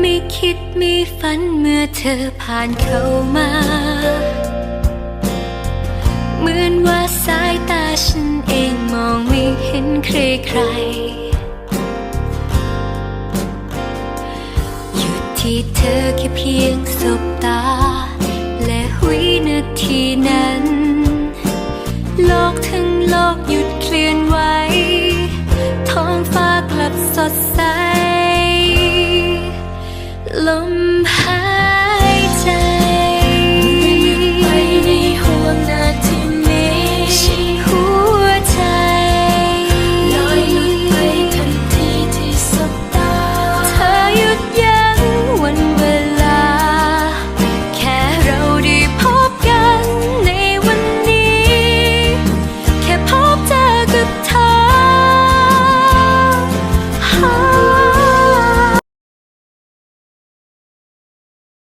ไม่คิดไม่ฝันเมื่อเธอผ่านเข้ามา เหมือนว่าสายตาฉันเองมองไม่เห็นใครใครๆหยุดที่เธอแค่เพียงสบตา และวินาทีนั้น โลกทั้งโลกหยุดเคลื่อนไหวท้องฟ้ากลับสดใส